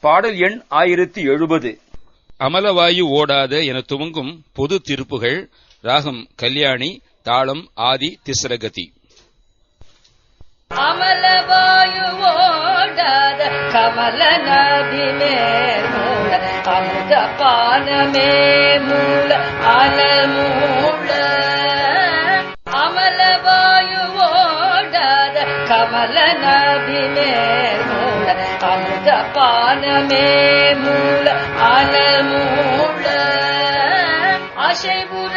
பாடல் எண் ஆயிரத்தி எழுபது. அமலவாயு ஓடாத என துவங்கும் பொது திருப்புகள் ராகம் கல்யாணி தாளம் ஆதி திஸ்ரகதி அமலவாயு ஓடாத கமல நதிமே மூல அமுத பானமே மூல அலமூல மூல அமலவாயு ஓடாத கமல நதிமே மூல அமுத பானமே மூல அலமூல அனல் மூல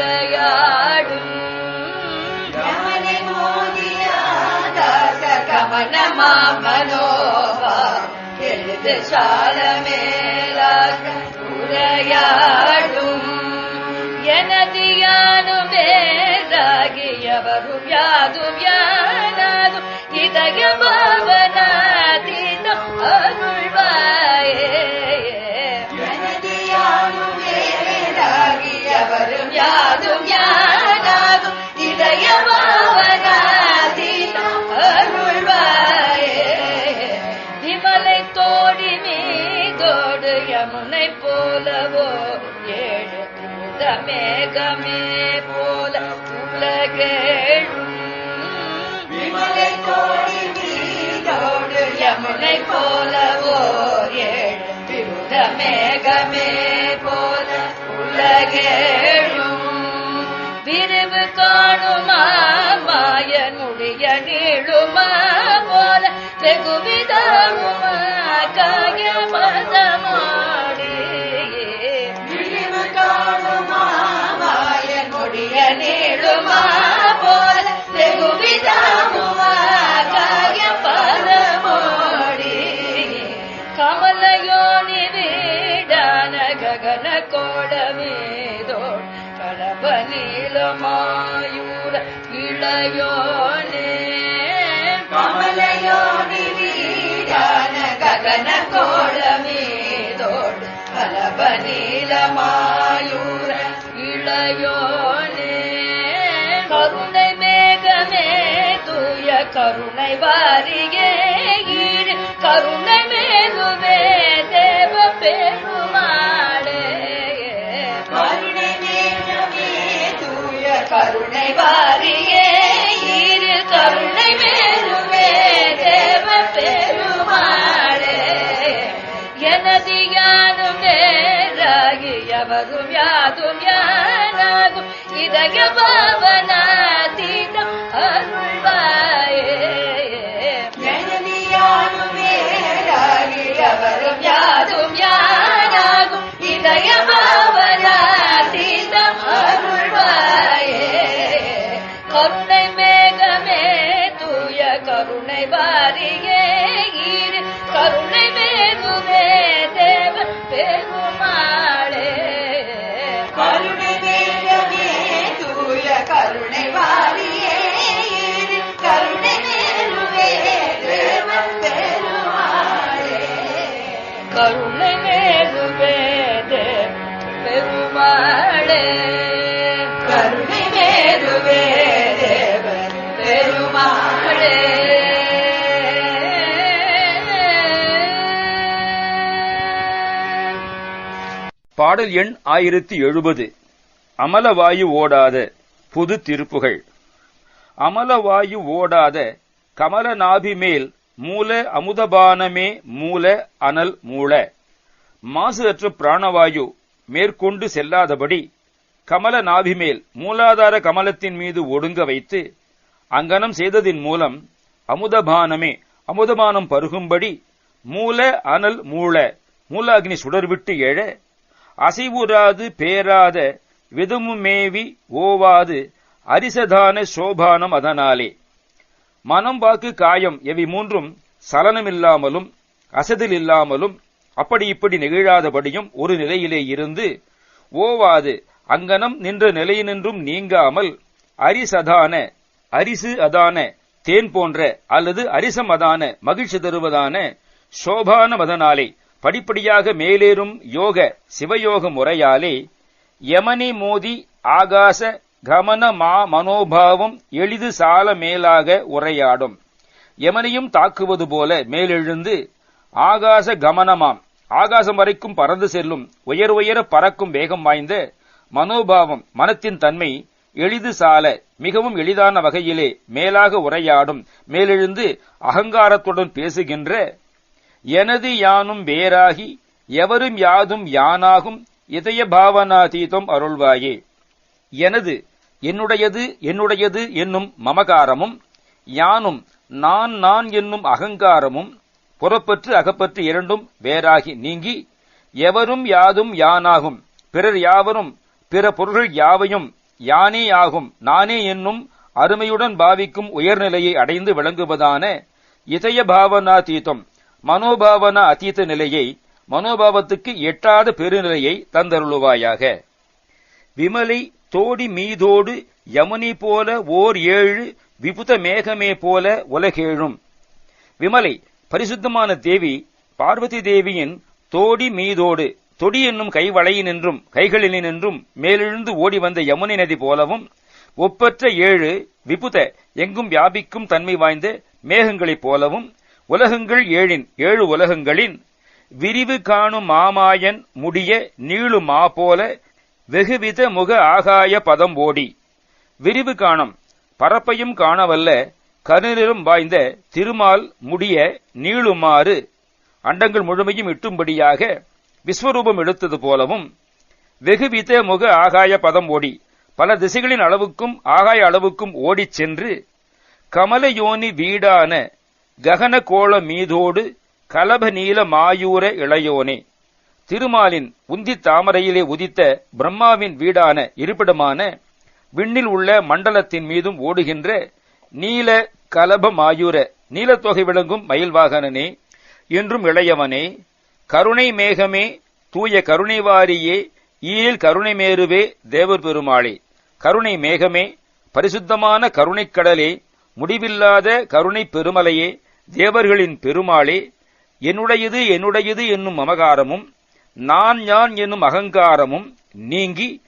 மழையாடும் ஞானை மோதியாதாச கமனமா மனோபா எழுது சாலமேலாக உரையாடும் எனது யானுமே ராகியவரும் யாதும் யாதாகும் இதயமாவதாதீனம் அருள்வாயே விமலை தோடி மீதோடு யமுனை போலவோ ஏழு தூத மேகமே போல உலகேழும் விமலை தோடி மீதோடு யமுனை போலவோ ஏழு மேகமே போல உலகே விரிவு காணுமா? மாயனுடைய நீளுமா போல வெகுவிதமுமா? ജ്വലന കോളമേതോട് ഫലപനീലമായൂര ഇളയോനേ കരുണൈ മേഘമേ തൂയ കരുണൈ വാരിയേ நேராகி எவரும் யாதும் யானாகும் இதய பாடல் எண் ஆயிரத்தி எழுபது. அமலவாயு ஓடாத புது திருப்புகள். அமலவாயு ஓடாத கமலநாபி மேல் மூல அமுதபானமே மூல அனல் மூல. மாசு அற்ற பிராணவாயு மேற்கொண்டு செல்லாதபடி கமல நாபிமேல் மூலாதார கமலத்தின் மீது ஒடுங்க வைத்து அங்கனம் செய்ததின் மூலம் அமுதபானமே அமுதபானம் பருகும்படி மூல அனல் மூல மூலாகினி சுடர்விட்டு எழ அசைவுறாது பேராத விதமுமேவி ஓவாது அரிசதான சோபானம் அதனாலே. மனம் வாக்கு காயம் எவை மூன்றும் சலனமில்லாமலும் அசதில் இல்லாமலும் அப்படி இப்படி நெகிழாதபடியும் ஒரு நிலையிலே இருந்து ஓவாது அங்கனம் நின்ற நிலையினின்றும் நீங்காமல் அரிசதான அரிசு அதான தேன் போன்ற அல்லது அரிசம் அதான மகிழ்ச்சி தருவதான சோபான மதனாலே படிப்படியாக மேலேறும் யோக சிவயோக முறையாலே யமனி மோதி ஆகாச கமன மா மனோபாவம் எளிது சால மேலாக உரையாடும். யமனையும் தாக்குவது போல மேலெழுந்து ஆகாச கமனமாம். ஆகாசம் வரைக்கும் பறந்து செல்லும் உயர் உயர பறக்கும் வேகம் வாய்ந்த மனோபாவம் மனத்தின் தன்மை எளிது சால மிகவும் எளிதான வகையிலே மேலாக உரையாடும். மேலெழுந்து அகங்காரத்துடன் பேசுகின்ற எனது யானும் வேறாகி எவரும் யாதும் யானாகும் இதய பாவனாதீதம் அருள்வாயே. எனது என்னுடையது என்னுடையது என்னும் மமகாரமும் யானும் நான் நான் என்னும் அகங்காரமும் புறப்பற்று அகப்பற்று இரண்டும் வேறாகி நீங்கி எவரும் யாதும் யானாகும் பிறர் யாவரும் பிற பொருள்கள் யாவையும் யானே ஆகும் நானே என்னும் அருமையுடன் பாவிக்கும் உயர்நிலையை அடைந்து விளங்குவதான இதய பாவனாதீதம் மனோபாவனா அத்தீத நிலையை மனோபாவத்துக்கு எட்டாத பெருநிலையை தந்தருளுவாயாக. விமலை தோடி மீதோடு யமுனி போல ஓர் ஏழு விபுத மேகமே போல உலகேழும். விமலை பரிசுத்தமான தேவி பார்வதி தேவியின் தோடி மீதோடு தொடி என்னும் கைவளையினின்றும் கைகளினின்றும் மேலெழுந்து ஓடி வந்த யமுனை நதி போலவும் ஒப்பற்ற ஏழு விபுத எங்கும் வியாபிக்கும் தன்மை வாய்ந்த மேகங்களைப் போலவும் உலகங்கள் ஏழின் ஏழு உலகங்களின் விரிவு காணும் மாமாயன் முடிய நீளு மா போல வெகுவித முக ஆகாய பதம் ஓடி விரிவு காணும் பரப்பையும் காணவல்ல கருநிறம் வாய்ந்த திருமால் முடிய நீளுமாறு அண்டங்கள் முழுமையும் இட்டும்படியாக விஸ்வரூபம் எடுத்தது போலவும் வெகுவித முக ஆகாய பதம் ஓடி பல திசைகளின் அளவுக்கும் ஆகாய அளவுக்கும் ஓடிச் சென்று கமலயோனி வீடான ககன கோள மீதோடு கலப நீல மாயூர இளையோனே. திருமாலின் உந்தி தாமரையிலே உதித்த பிரம்மாவின் வீடான இருப்பிடமான விண்ணில் உள்ள மண்டலத்தின் மீதும் ஓடுகின்ற நீல கலப மாயூர நீலத்தொகை விளங்கும் மயில்வாகனனே என்றும் இளையவனே கருணை மேகமே தூய கருணைவாரியே ஈழில் கருணை மேருவே தேவர் பெருமாளே. கருணை மேகமே பரிசுத்தமான கருணைக் கடலே முடிவில்லாத கருணை பெருமலையே தேவர்களின் பெருமாளே என்னுடையது என்னுடையது என்னும் மமகாரமும் நான் யான் என்னும் அகங்காரமும் நீங்கி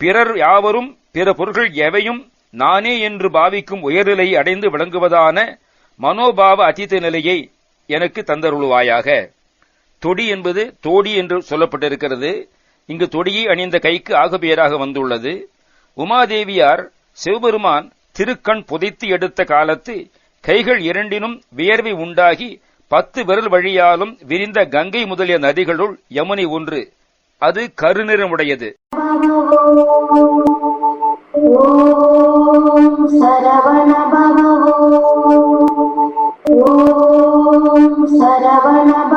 பிறர் யாவரும் பிற பொருள்கள் எவையும் நானே என்று பாவிக்கும் உயர்நிலை அடைந்து விளங்குவதான மனோபாவ அதித்த நிலையை எனக்கு தந்தருளுவாயாக. தொடி என்பது தோடி என்று சொல்லப்பட்டிருக்கிறது. இங்கு தொடியை அணிந்த கைக்கு ஆகுபெயராக வந்துள்ளது. உமாதேவியார் சிவபெருமான் திருக்கண் புதைத்து எடுத்த காலத்து கைகள் இரண்டினும் வியர்வை உண்டாகி பத்து விரல் வழியாலும் விரிந்த கங்கை முதலிய நதிகளுள் யமுனை ஒன்று. அது கருநிறமுடையது. சரவண